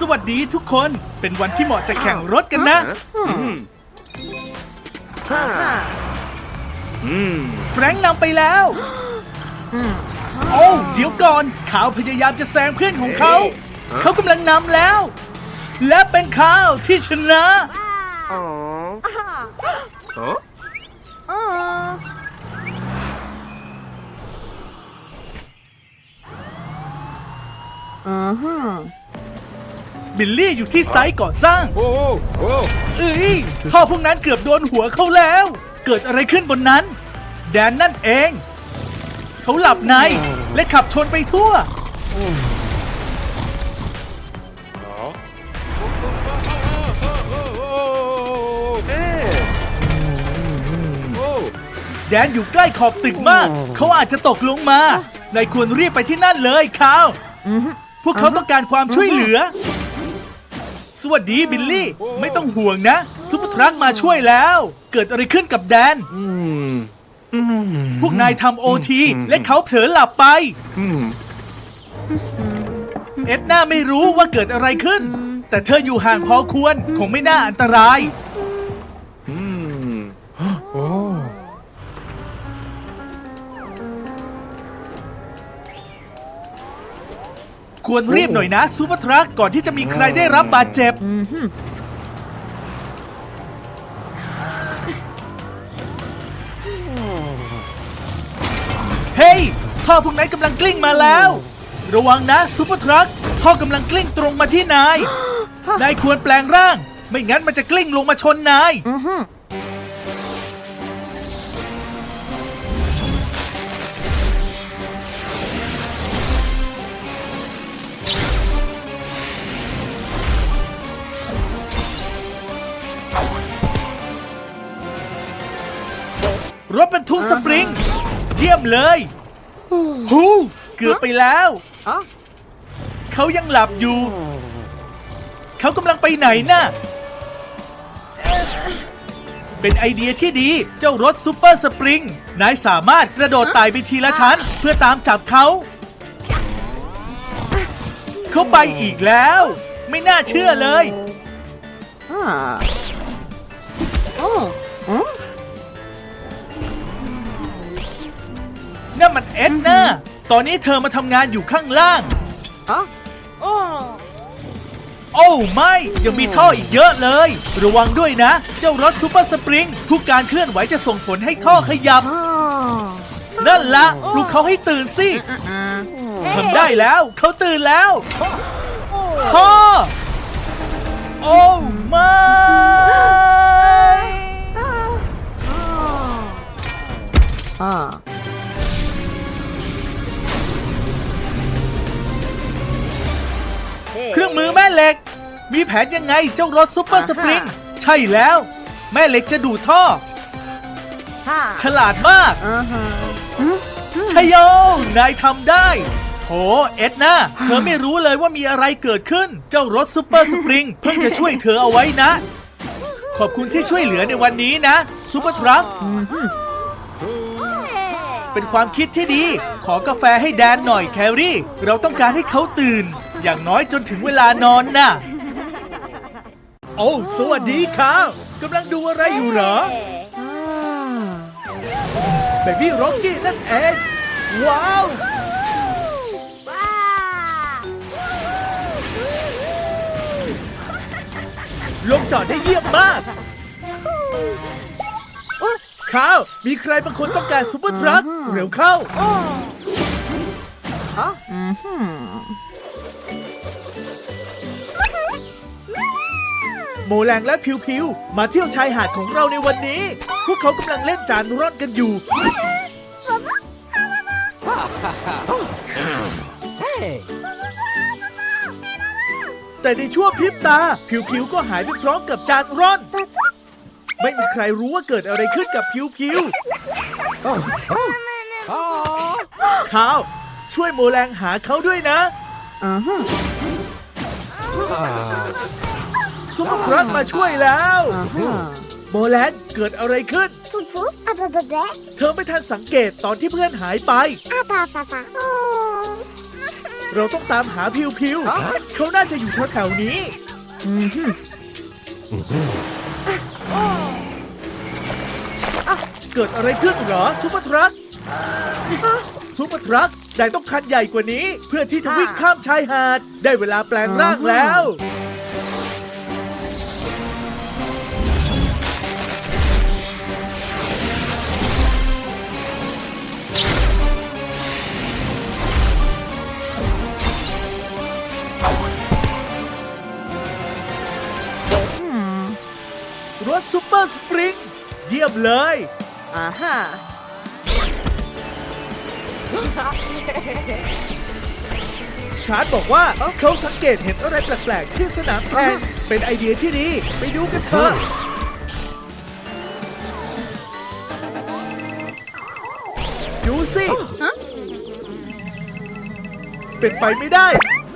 สวัสดีทุกคน เป็นวันที่เหมาะจะแข่งรถกันนะฮ่าแฟรงค์นำไปแล้ว โอ้เดี๋ยวก่อนขาวพยายามจะแซงเพื่อนของเขา เขากำลังนำแล้ว และเป็นขาวที่ชนะอ๋ออ๋อ บิลลี่อยู่ที่ไซต์ก่อสร้าง โอ้โหโอ้เอ้ยท่อพวกนั้นเกือบโดนหัวเขาแล้ว เกิดอะไรขึ้นบนนั้น แดนนั่นเอง เขาหลับในและขับชนไปทั่ว เอ๊ะโอ้แดนอยู่ใกล้ขอบตึกมาก เขาอาจจะตกลงมานายควรรีบไปที่นั่นเลยคาวพวกเขาต้องการความช่วยเหลือ สวัสดีบิลลี่ ไม่ต้องห่วงนะ ซุปเปอร์ทรัคมาช่วยแล้ว เกิดอะไรขึ้นกับแดนพวกนายทำโอทีและเขาเผลอหลับไปเอ็ดน่าไม่รู้ว่าเกิดอะไรขึ้น แต่เธออยู่ห่างพอควรคงไม่น่าอันตราย ควรรีบหน่อยนะซูเปอร์ทรัคก่อนที่จะมีใครได้รับบาดเจ็บ เฮ้ยท่อพวกนั้นกำลังกลิ้งมาแล้ว ระวังนะซูเปอร์ทรัคท่อกำลังกลิ้งตรงมาที่นาย นายควรแปลงร่าง ไม่งั้นมันจะกลิ้งลงมาชนนาย รถบรรทุกสปริง เยี่ยมเลยฮูเกือบไปแล้ว เขายังหลับอยู่ เขากำลังไปไหนน่ะ เป็นไอเดียที่ดีเจ้ารถซูเปอร์สปริง นายสามารถกระโดดไต่ไปทีละชั้น เพื่อตามจับเขา เขาไปอีกแล้ว ไม่น่าเชื่อเลย นั่นมันเอ็ดน่าตอนนี้เธอมาทำงานอยู่ข้างล่างโอ้ไม่ยังมีท่ออีกเยอะเลย ระวังด้วยนะ เจ้ารถซูเปอร์สปริง ทุกการเคลื่อนไหวจะส่งผลให้ท่อขยับ นั่นละปลุกเขาให้ตื่นสิทำได้แล้วเขาตื่นแล้วท่อโอ้ไม่ เครื่องมือแม่เหล็ก มีแผนยังไงเจ้ารถซุปเปอร์สปริง ใช่แล้ว แม่เหล็กจะดูดท่อ ฉลาดมากชยโย นายทำได้โถเอ็ดนาเธอไม่รู้เลยว่ามีอะไรเกิดขึ้น เจ้ารถซุปเปอร์สปริง เพิ่งจะช่วยเธอเอาไว้นะ ขอบคุณที่ช่วยเหลือในวันนี้นะซุปเปอร์ทรัคเป็นความคิดที่ดี ขอกาแฟให้แดนหน่อยแครี่ เราต้องการให้เขาตื่น อย่างน้อยจนถึงเวลานอนนะโอ้สวัสดีครับกำลังดูอะไรอยู่เหรอเบบี้ร็อกกี้นั่นเองว้าว ลงจอดได้เยี่ยมมากข้าว มีใครบางคนต้องการซุปเปอร์ทรัคเร็วเข้า โมแรงและพิวพิวมาเที่ยวชายหาดของเราในวันนี้ พวกเขากำลังเล่นจานร่อนกันอยู่แต่ในช่วงพริบตา พิวพิวก็หายไปพร้อมกับจานร่อน ไม่มีใครรู้ว่าเกิดอะไรขึ้นกับพิวพิวข้าว ช่วยโมแรงหาเขาด้วยนะ ซุปเปอร์ทรัคมาช่วยแล้วโมแลนเกิดอะไรขึ้น Fufu, abababa, เธอไม่ทันสังเกตตอนที่เพื่อนหายไป abababa. Oh. เราต้องตามหาพิวพิวเขาน่าจะอยู่แถวๆนี้ เกิดอะไรขึ้นเหรอซุปเปอร์ทรัคซุปเปอร์ทรัคได้ต้องคันใหญ่กว่านี้ เพื่อที่จะวิ่งข้ามชายหาด ได้เวลาแปลงร่างแล้ว อร์สปริง เยี่ยมเลยอ่าฮะชาร์ตบอกว่าเขาสังเกตเห็นอะไรแปลกๆ ที่สนามแข่งเป็นไอเดียที่ดี ไปดูกันเถอะดูสิเป็นไปไม่ได้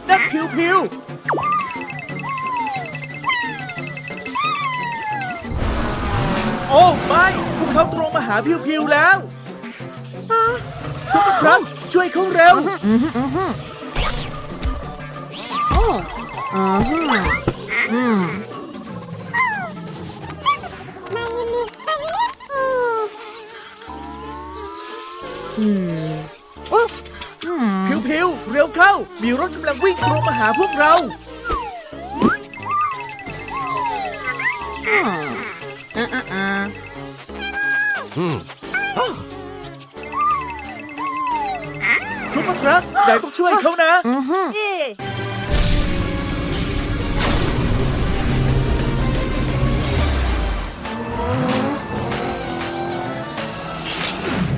นั่นพิวพิว อ้ไม่พวกเขาตรงมาหาพิวพิวแล้วซุปเปอร์ครับช่วยเขาเร็ว โอ้อ่าฮะอืมอืมโอ้อืมพิวพิวเร็วเข้า มีรถกำลังวิ่งตรงมาหาพวกเราอ่า อ่าอ่าซุปเปอร์ทรัคนายต้องช่วยเขานะ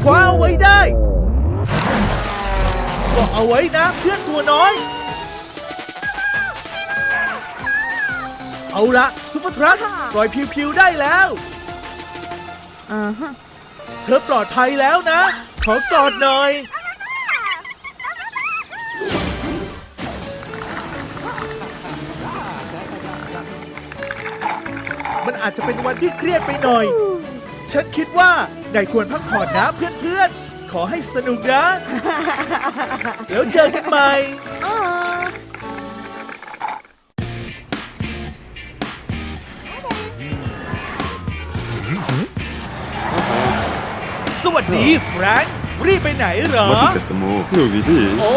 คว้าเอาไว้ได้ ก็เอาไว้นะ เพื่อนตัวน้อย เอาละ ปเปอร์ทรัคปล่อยพิวพิวได้แล้ว อ่าฮะ เธอปลอดภัยแล้วนะ ขอกอดหน่อย มันอาจจะเป็นวันที่เครียดไปหน่อย ฉันคิดว่านายควรพักผ่อนนะเพื่อนๆ ขอให้สนุกนะ แล้วเจอกันใหม่อ่า วัสดีแฟรงค์รีบไปไหนเหรอ มาที่กัสโมหนูวิธีโอ้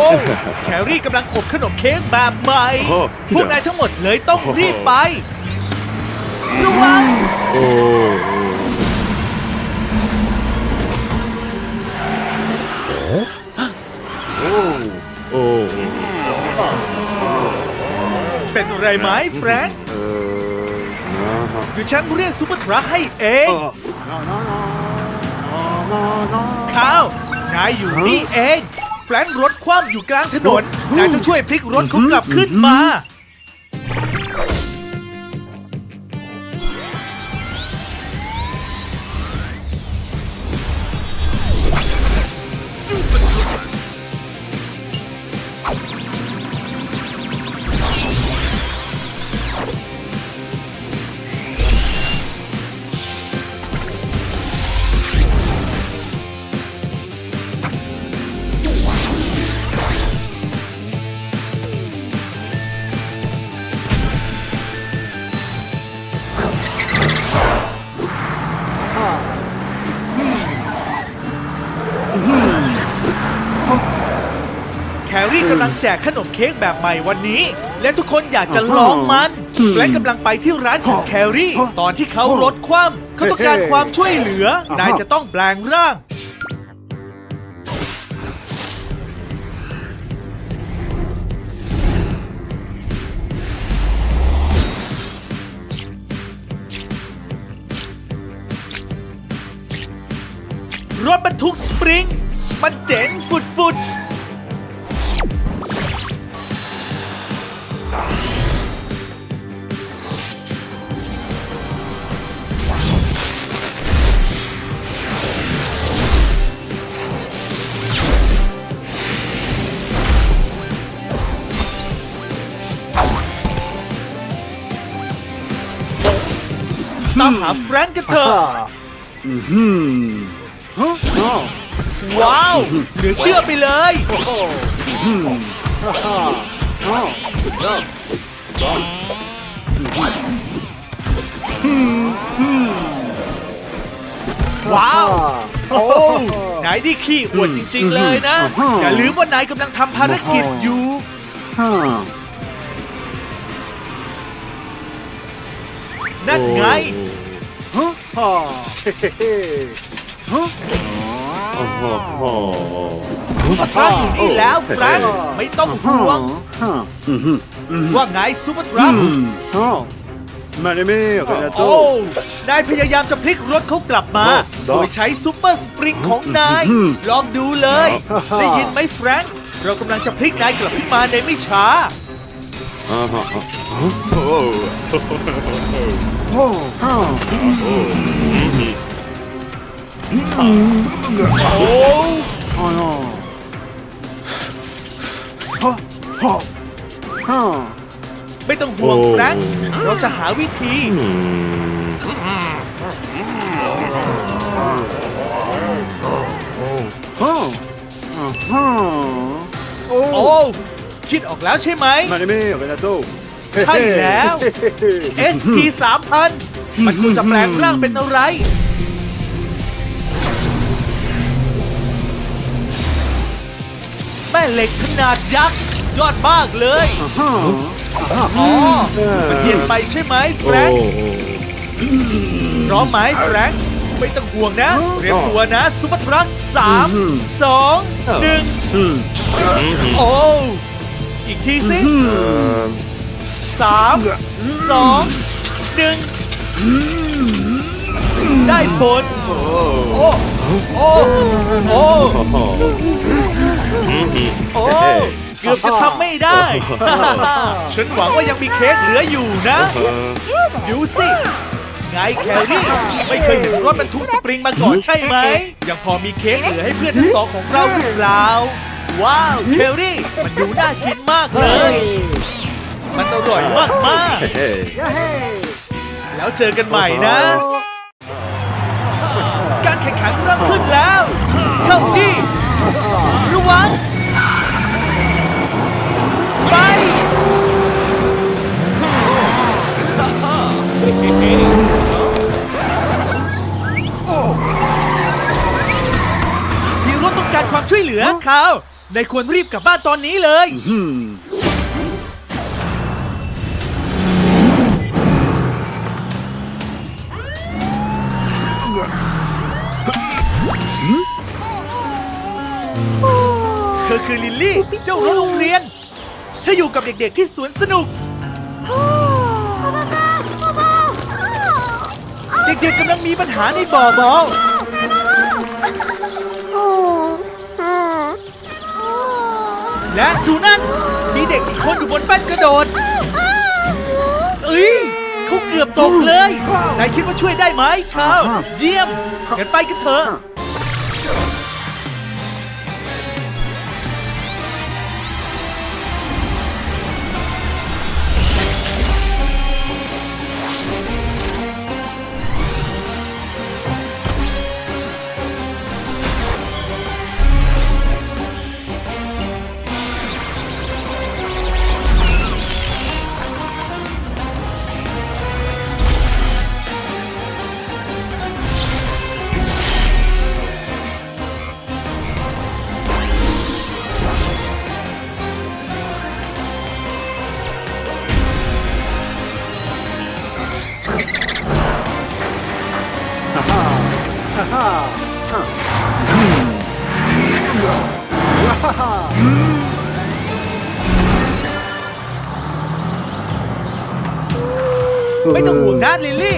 แครี่กำลังอบขนมเค้กแบบใหม่ โอ้ที่พวกไหน นายทั้งหมดเลยต้องรีบไประวังโอ้โอ้โอ้เป็นอะไรไหมแฟรงค์เออนะฮะเดี๋ยวฉันเรียกซูเปอร์ทรัคให้เอง ข้าวนายอยู่นี่เอง แฟรงค์รถคว่ำอยู่กลางถนน นายต้องช่วยพลิกรถเขากลับขึ้นมา กำลังแจกขนมเค้กแบบใหม่วันนี้ และทุกคนอยากจะลองมันแฟรงค์กำลังไปที่ร้านของแครี่ ตอนที่เขารถคว่ำเขาต้องการความช่วยเหลือนายจะต้องแปลงร่างรถบรรทุกสปริง มันเจ๋งฟุดๆามหาแฟรงก์กันเถอะอืมฮะว้าว เหลือเชื่อไปเลยอืมว้าว โอ้นายนี่ขี้อวดจริง ๆ เลยนะ อย่าลืมว่านายกำลังทำภารกิจอยู่นั่นไง มาทรัคอยู่นี่แล้วแฟรงค์ไม่ต้องห่วงว่าไงซูเปอร์ทรัคมาเลยแม่ขนาดโตโอ้นายพยายามจะพลิกรถเขากลับมาดอกโดยใช้ซูเปอร์สปริงของนาย อืมลองดูเลย ฮ่าฮ่า ได้ยินไหมแฟรงค์เรากำลังจะพลิกนายกลับขึ้นมาในไม่ช้า ไม่ต้องห่วงแฟรงค์เราจะหาวิธี โอ้ คิดออกแล้วใช่ไหม มาเลยแม่ขนาดโตใช่แล้ว ST 3000 มันควรจะแปลงร่างเป็นอะไร แม่เหล็กขนาดยักษ์ ยอดมากเลยฮ่าอ๋อ มันเย็นไปใช่ไหมแฟรงค์พร้อมไหมแฟรงค์ไม่ต้องห่วงนะ เตรียมตัวนะซุปเปอร์ทรัคสามสองหนึ่งอืมโอ้ อีกทีสิอืมสามสองหนึ่งได้ผลโอ้โอ้ โอ้ โอ้ โอ้ เกือบจะทำไม่ได้ ฉันหวังว่ายังมีเค้กเหลืออยู่นะ ดูสิไงแครี่ ไม่เคยเห็นรถบรรทุกสปริงมาก่อนใช่ไหม ยังพอมีเค้กเหลือให้เพื่อนทั้งสองของเราหรือเปล่า ว้าวเคลรี่ มันดูน่ากินมากเลย มันอร่อยมากมากๆเฮ้แล้วเจอกันใหม่นะ การแข่งขันเริ่มขึ้นแล้ว เข้าที่ ระวัง ไปมีรถต้องการความช่วยเหลือเขาในายควรรีบกลับบ้านตอนนี้เลย เธอคือลิลลี่ เจ้ารถโรงเรียน เธออยู่กับเด็กๆที่สวนสนุก เด็กๆกำลังมีปัญหาในบ่อบอล และดูนั่นมีเด็กอีกคนอยู่บนแป้นกระโดดเอ้ยเขาเกือบตกเลยนายคิดว่าช่วยได้ไหมเขาเยี่ยมงั้นไปกันเถอะ ไม่ต้องห่วงนะลิลลี่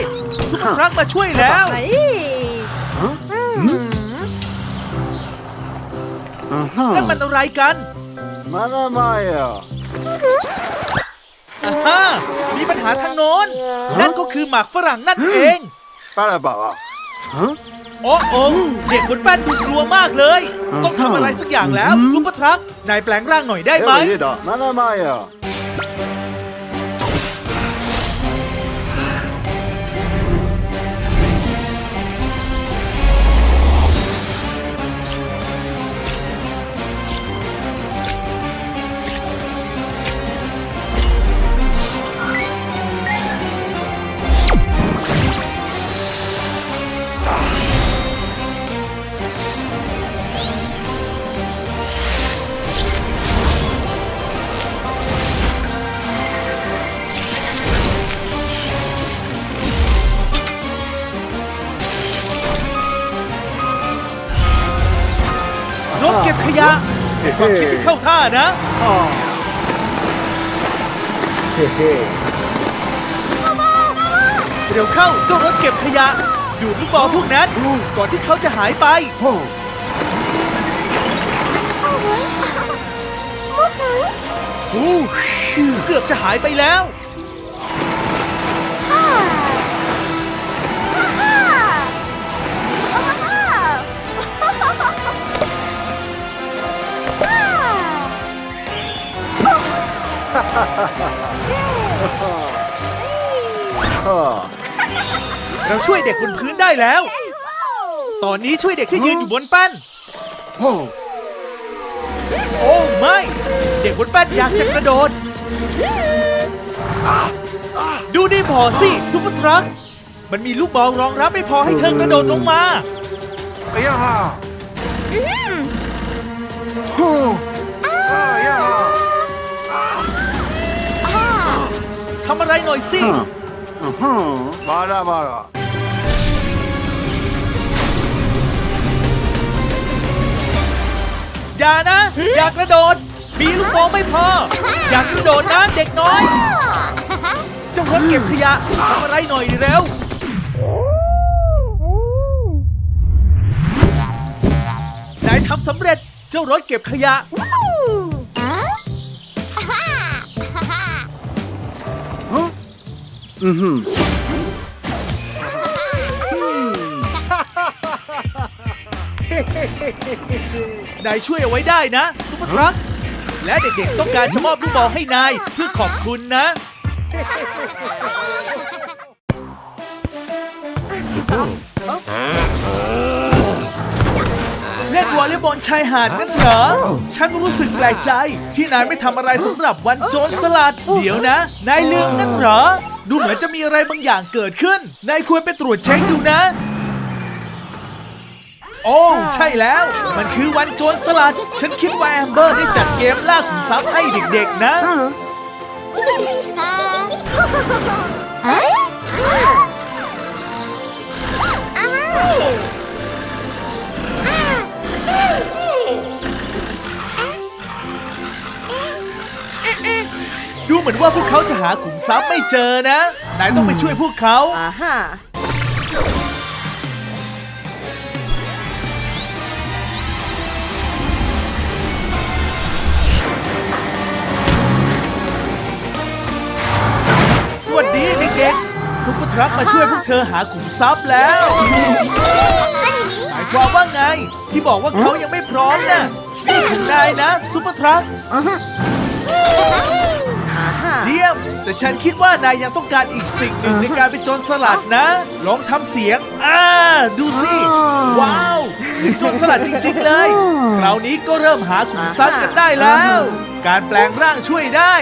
ทุกครั้งมาช่วยแล้วอ่าฮะนั่นมันอะไรกันมาละมายอะอ่าฮะมีปัญหาทางโน้น นั่นก็คือหมากฝรั่งนั่นเองปาละบะฮะ โอ้โองเด็กบนแป้นดูกลัวมากเลย ต้องทำอะไรสักอย่างแล้วซุปเปอร์ทรัคนายแปลงร่างหน่อยได้ไหมเฮ้ยดอ ที่เข้าท่านะเร็วเข้าเจ้ารถเก็บขยะ ดูดลูกบอลพวกนั้นก่อนที่เขาจะหายไปโอ้เกือบจะหายไปแล้ว เราช่วยเด็กบนพื้นได้แล้ว ตอนนี้ช่วยเด็กที่ยืนอยู่บนแป้น โอ้ไม่ เด็กบนแป้นอยากจะกระโดด ดูด้พอสิซุปเปอร์ทรัค มันมีลูกบอลรองรับไม่พอให้เธอกระโดดลงมา ทำอะไรหน่อยสิ มาละมาละอย่านะ อย่ากระโดด มีลูกบอลไม่พอ อย่ากระโดดนะเด็กน้อยเจ้ารถเก็บขยะทำอะไรหน่อยเร็ว นายทำสำเร็จ เจ้ารถเก็บขยะ นายช่วยเอาไว้ได้นะ ซุปเปอร์ทรัคและเด็กๆต้องการจะมอบลูกบอลให้นายเพื่อขอบคุณนะ เล่นวอลเลย์บอลชายหาดนั่น เหรอ ฉันรู้สึกแปลกใจ ที่นายไม่ทำอะไรสำหรับวันโจรสลัด เดี๋ยวนะ นายลืมนั่นเหรอ ดูเหมือนจะมีอะไรบางอย่างเกิดขึ้น นายควรไปตรวจเช็คดูนะ โอ้ใช่แล้ว มันคือวันโจรสลัด ฉันคิดว่าแอมเบอร์ได้จัดเกมล่าขุมทรัพย์ให้เด็กๆนะดู เหมือนว่าพวกเขาจะหาขุมทรัพย์ไม่เจอนะ นายต้องไปช่วยพวกเขาอ่าฮะสวัสดีเด็กๆซุปเปอร์ทรัคมาช่วยพวกเธอหาขุมทรัพย์แล้วหมายความว่าไง ที่บอกว่าเขายังไม่พร้อมน่ะนี่ถึงนายนะซุปเปอร์ทรัคอ่าฮะ เยี่ยม แต่ฉันคิดว่านายยังต้องการอีกสิ่งหนึ่งในการเป็นโจรสลัดนะ ลองทำเสียงอ่าดูสิ ว้าวเป็นโจรสลัดจริงๆเลย คราวนี้ก็เริ่มหาขุมทรัพย์กันได้แล้ว การแปลงร่างช่วยได้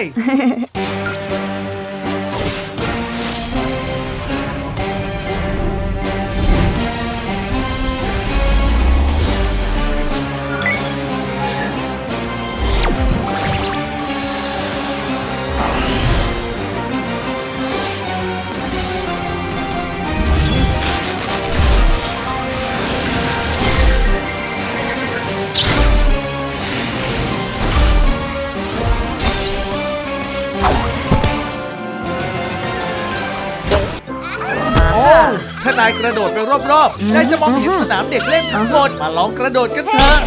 ระโดดไปรอบๆนายจะมองเห็นสนามเด็กเล่นทั้งหมดมาลองกระโดดกันเถอะ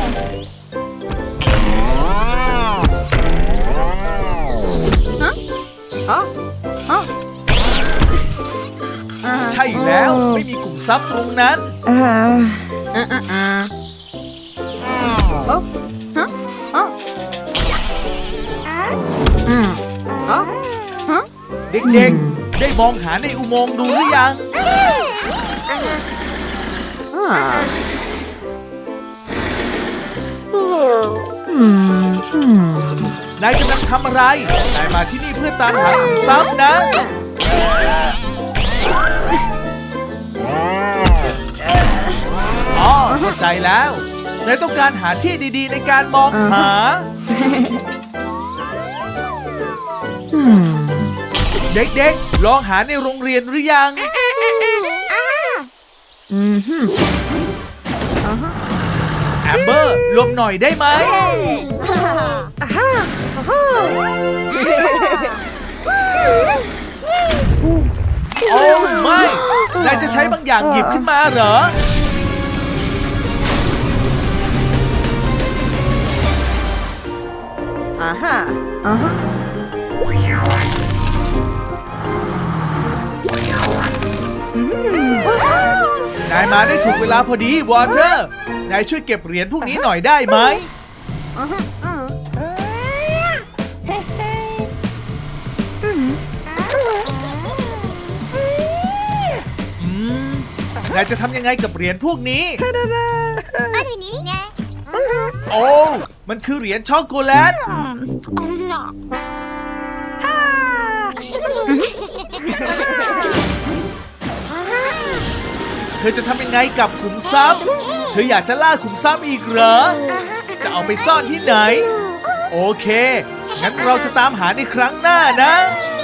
อ๋ออ๋ออ่าใช่แล้วไม่มีกลุ่มทรัพย์ตรงนั้น อ่าอ่าอ่าอ่าโอ้ฮะอ๋ออืมอ๋อฮะ เด็กๆ ได้มองหาในอุโมงค์ดูหรือยังอ่าอืมอืมนายกำลังทำอะไร นายมาที่นี่เพื่อตามหาขุมทรัพย์นะ อ๋อเข้าใจแล้ว นายต้องการหาที่ดีๆในการมองหาอืม เด็กๆ ลองหาในโรงเรียนหรือยัง อืมฮึแอมเบอร์หลบหน่อยได้ไหมฮโอ้ไม่นายจะใช้บางอย่างหยิบขึ้นมาเหรอ อ่าฮะอ่าฮะ นายมาได้ถูกเวลาพอดีวอเตอร์ นายช่วยเก็บเหรียญพวกนี้หน่อยได้ไหม อืม นายจะทำยังไงกับเหรียญพวกนี้นี่ไงโอ้ มันคือเหรียญช็อกโกแลต เธอจะทำยังไงกับขุมทรัพย์ เธออยากจะล่าขุมทรัพย์อีกเหรอ จะเอาไปซ่อนที่ไหน โอเค งั้นเราจะตามหาในครั้งหน้านะ「